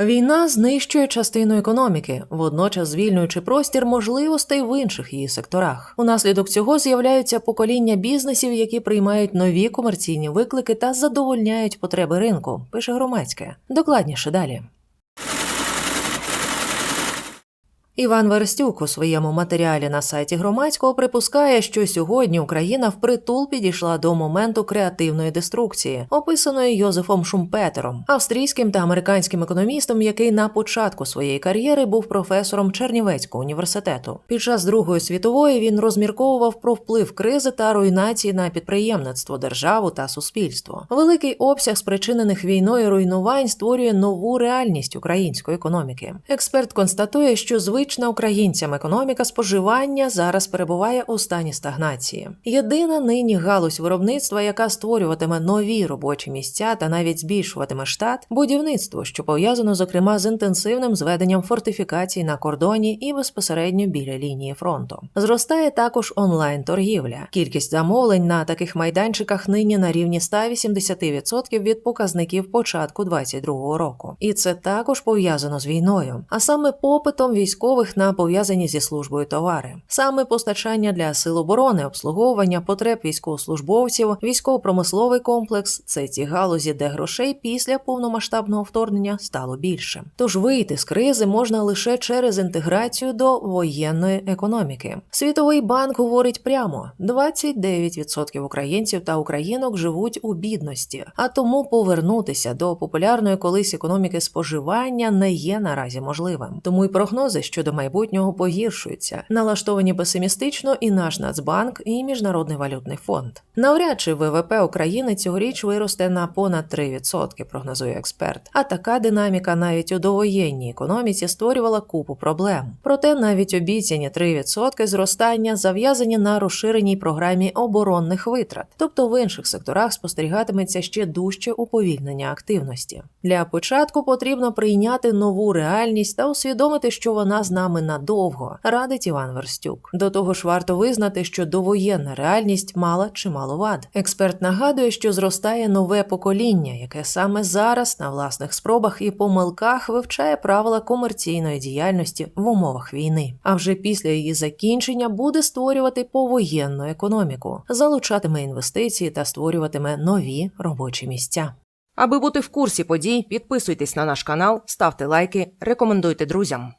Війна знищує частину економіки, водночас звільнюючи простір можливостей в інших її секторах. Унаслідок цього з'являються покоління бізнесів, які приймають нові комерційні виклики та задовольняють потреби ринку. Пише громадське. Докладніше далі. Іван Верстюк у своєму матеріалі на сайті громадського припускає, що сьогодні Україна впритул підійшла до моменту креативної деструкції, описаної Йозефом Шумпетером, австрійським та американським економістом, який на початку своєї кар'єри був професором Чернівецького університету. Під час Другої світової він розмірковував про вплив кризи та руйнації на підприємництво, державу та суспільство. Великий обсяг спричинених війною руйнувань створює нову реальність української економіки. Експерт констатує, що звичайно звична українцям економіка споживання зараз перебуває у стані стагнації. Єдина нині галузь виробництва, яка створюватиме нові робочі місця та навіть збільшуватиме штат, будівництво, що пов'язано зокрема з інтенсивним зведенням фортифікацій на кордоні і безпосередньо біля лінії фронту. Зростає також онлайн-торгівля. Кількість замовлень на таких майданчиках нині на рівні 180% від показників початку 2022 року. І це також пов'язано з війною, а саме попитом військових військових на пов'язані зі службою товари, саме постачання для сил оборони, обслуговування потреб військовослужбовців, військово-промисловий комплекс це ті галузі, де грошей після повномасштабного вторгнення стало більше. Тож вийти з кризи можна лише через інтеграцію до воєнної економіки. Світовий банк говорить прямо: 29% українців та українок живуть у бідності, а тому повернутися до популярної колись економіки споживання не є наразі можливим. Тому й прогнози щодо до майбутнього погіршуються, налаштовані песимістично і наш Нацбанк, і Міжнародний валютний фонд. Навряд чи ВВП України цьогоріч виросте на понад 3%, прогнозує експерт. А така динаміка навіть у довоєнній економіці створювала купу проблем. Проте навіть обіцяні 3% зростання зав'язані на розширеній програмі оборонних витрат, тобто в інших секторах спостерігатиметься ще дужче уповільнення активності. Для початку потрібно прийняти нову реальність та усвідомити, що вона з нами надовго, радить Іван Верстюк. До того ж, варто визнати, що довоєнна реальність мала чимало вад. Експерт нагадує, що зростає нове покоління, яке саме зараз на власних спробах і помилках вивчає правила комерційної діяльності в умовах війни. А вже після її закінчення буде створювати повоєнну економіку, залучатиме інвестиції та створюватиме нові робочі місця. Аби бути в курсі подій, підписуйтесь на наш канал, ставте лайки, рекомендуйте друзям.